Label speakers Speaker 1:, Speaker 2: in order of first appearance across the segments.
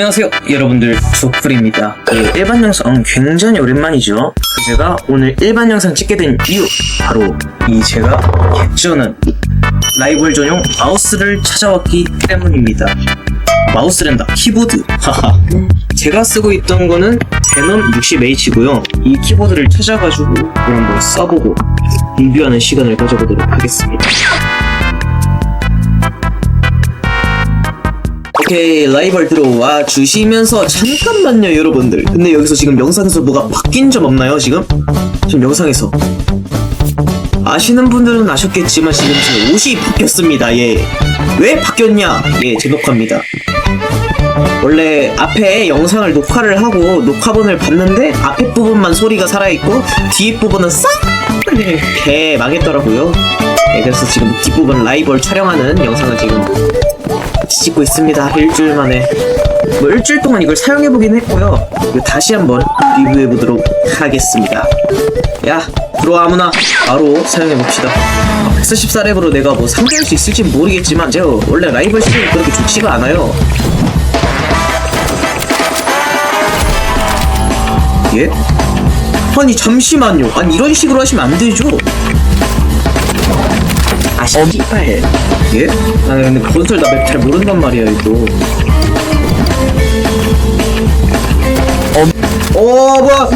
Speaker 1: 안녕하세요 여러분들. 조풀입니다. 그 일반 영상 굉장히 오랜만이죠? 제가 오늘 일반 영상 찍게 된 이유 바로 이 제가 개쩌는 라이벌 전용 마우스를 찾아왔기 때문입니다. 마우스랜다 키보드. 하하. 제가 쓰고 있던 거는 베놈 60H고요. 이 키보드를 찾아가지고 한번 써보고 리뷰하는 시간을 가져보도록 하겠습니다 오케이 라이벌 들어와 주시면서 잠깐만요 여러분들. 근데 여기서 지금 영상에서 뭐가 바뀐 점 없나요 지금? 지금 영상에서. 아시는 분들은 아셨겠지만 지금 제 옷이 바뀌었습니다 예 왜 바뀌었냐? 예 제녹화입니다. 원래 앞에 영상을 녹화를 하고 녹화본을 봤는데 앞에 부분만 소리가 살아있고 뒤에 부분은 싹! 개 망했더라고요. 예, 그래서 지금 뒷부분 라이벌 촬영하는 영상을 지금 찍고 있습니다. 일주일 만에. 뭐 일주일 동안 이걸 사용해보긴 했고요. 다시 한번 리뷰해보도록 하겠습니다. 야, 들어와 아무나 바로 사용해봅시다. 144렙으로 내가 뭐 상대할 수 있을지 모르겠지만 제가 원래 라이벌 실력이 그렇게 좋지가 않아요. 예? 아니 잠시만요. 아니 이런 식으로 하시면 안 되죠. 아 씨발 예? 아 근데 콘솔 나맵 잘 모른단 말이야 이거 어, 어 뭐야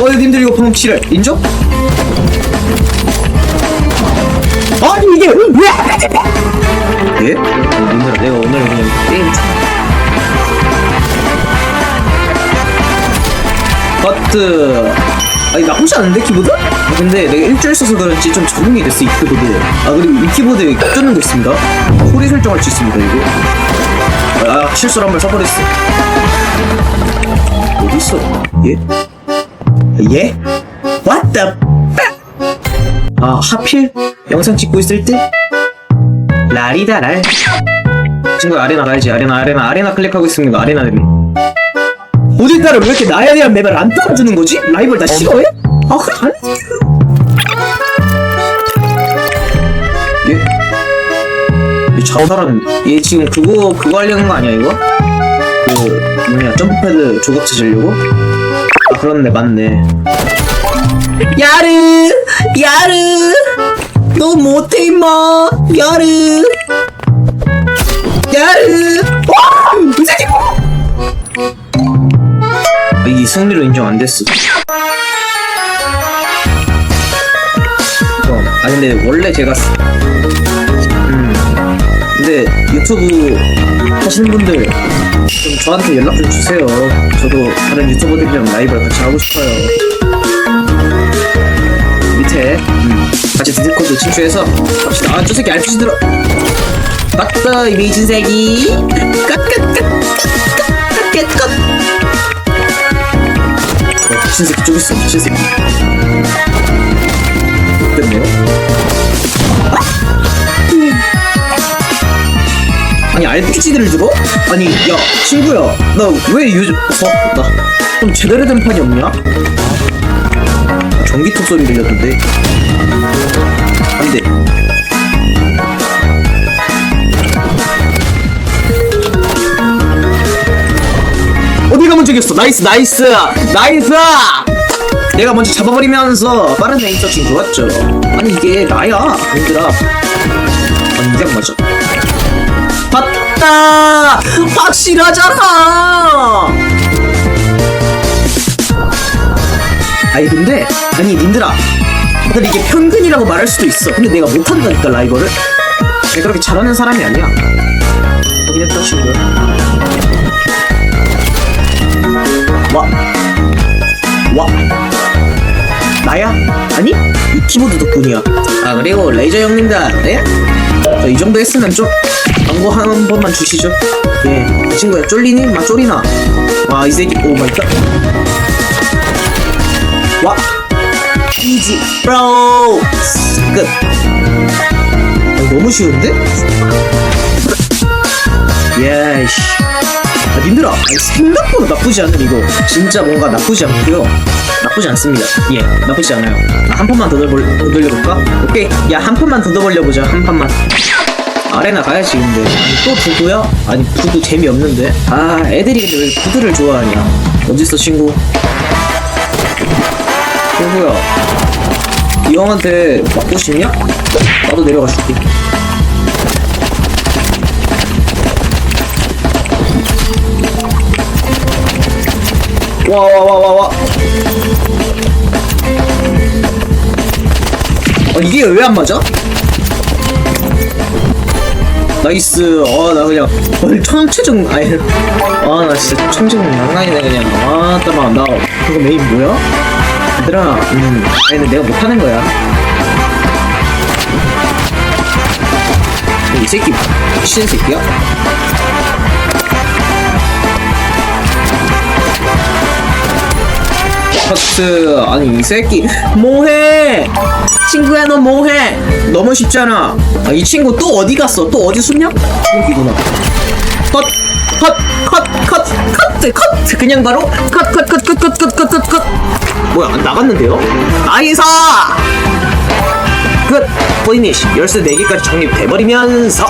Speaker 1: 어 님들 이거 방금 칠해 인정? 아니 이게 왜 예? 어, 님들아 내가 오늘 그냥 게임 버트 아니 나쁘지 않은데 키보드? 아, 근데 내가 일주일 써서 그런지 좀 적응이 됐어 이 키보드. 아 그리고 이 키보드에 뜯는 거 있습니다 소리 설정할 수 있습니다 이거 아 실수로 한번 써버렸어. 어딨어? 얘? 얘? What the 아 하필 영상 찍고 있을 때? 라리다랄. 친구 아레나 가야지. 아레나 아레나 아레나 클릭하고 있습니다. 아레나 맵 오늘따라 왜 이렇게 나에 대한 맵을 안 따라주는 거지? 라이벌 나 싫어해? 아? 얘 자살하는 얘 지금 그거 그거 하려는 거 아니야 이거? 그 뭐냐 점프패드 조각 찾으려고? 아 그렇네 맞네 야르 야르 너 못해 임마 야르 야르 와이 새끼 이 승리로 인정 안 됐어. 어, 아 근데 원래 제가 쓰- 음 근데 유튜브 하시는 분들 좀 저한테 연락 좀 주세요. 저도 다른 유튜버들이랑 라이브 같이 하고 싶어요. 밑에 음, 같이 디스코드 친추해서 갑시다. 아저 새끼 RPG 들어. 맞다 이 미친 새끼. 까까까까까까까. 어, 미친 새끼 쪽 있어 미친 새끼 됐네요 아니 RPG들을 들어? 아니 야 친구야 나 왜 요즘 어? 나좀 제대로 된 판이 없냐? 아, 전기톱 소리 들렸던데 안돼 먼저 이겼어. 나이스 나이스. 나이스! 내가 먼저 잡아버리면서 빠른 에임 서칭 좋았죠. 아니 이게 나야 얘들아. 이게 맞아 봤다! 확실하잖아! 아니 근데 아니 님들아. 근데 이게 평균이라고 말할 수도 있어. 근데 내가 못한다니까 라이벌을 내가 그렇게 잘하는 사람이 아니야. 확인했다 친구야 와. 와. 나야? 아니? 이 키보드 덕분이야. 아, 그리고 레이저 형님들, 네? 저이 정도 했으면 좀 광고 한 번만 주시죠. 예. 이 친구야, 쫄리니? 마, 쫄리나? 와, 이 새끼, 오 마이 갓. 와. 이지, 브로. 끝. 아, 너무 쉬운데? 예이씨. 아, 님들아, 아니, 생각보다 나쁘지 않은 이거. 진짜 뭔가 나쁘지 않고요. 나쁘지 않습니다. 예, 나쁘지 않아요. 아, 한 판만 더 돌려볼까? 오케이. 야, 한 판만 더 돌려보자. 한 판만. 아레나 가야지 근데 아니 또 부두야? 아니 부두 재미없는데 아 애들이 근데 왜 부두를 좋아하냐 어딨어 친구 친구야 이 형한테 맞고 싶냐? 나도 내려가 줄게 와 와 와 와와 아 이게 왜 안 맞아? 나이스 어나 그냥 어, 천체적 아니 아나 진짜 천체적 장난이네 그냥 아 잠깐만 나 그거 메인 뭐야? 얘들아 음 아니 근데 내가 못하는 거야 이 새끼 미친 새끼야? 커트 아니 이 새끼 뭐해 친구야 너 뭐해 너무 쉽잖아 아, 이 친구 또 어디 갔어 또 어디 숨냐 여기구나 컷 컷 컷 컷 컷 컷 그냥 바로 컷 컷 컷 컷 컷 컷 컷컷 뭐야 안 나갔는데요 나이사 끝. 포이니시 열쇠 4개까지 적립돼버리면서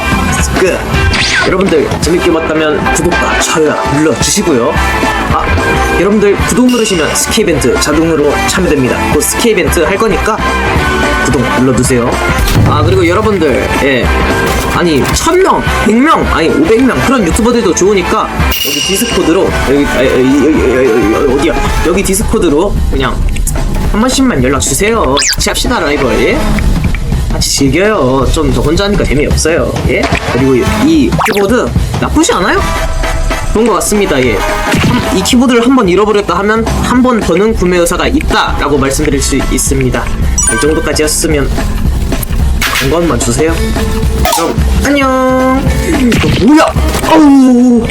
Speaker 1: 끝. 여러분들 재밌게 봤다면 구독과 좋아요 눌러주시고요. 아 여러분들 구독 누르시면 스키 이벤트 자동으로 참여됩니다. 곧 스키 이벤트 할 거니까 구독 눌러주세요. 아 그리고 여러분들 예. 아니 1000명 100명 아니 500명 그런 유튜버들도 좋으니까 여기 디스코드로 여기 아, 여기, 여기, 여기, 어디야? 여기 디스코드로 그냥 한 번씩만 연락 주세요. 같이 합시다 라이벌. 예? 같이 즐겨요. 좀 저 혼자 하니까 재미없어요. 예? 그리고 이 키보드 나쁘지 않아요? 좋은 것 같습니다. 예. 한- 이 키보드를 한 번 잃어버렸다 하면 한 번 더는 구매 의사가 있다라고 말씀드릴 수 있습니다. 이 정도까지였으면 광고한번 주세요. 그럼 안녕. 이거 뭐야? 어우.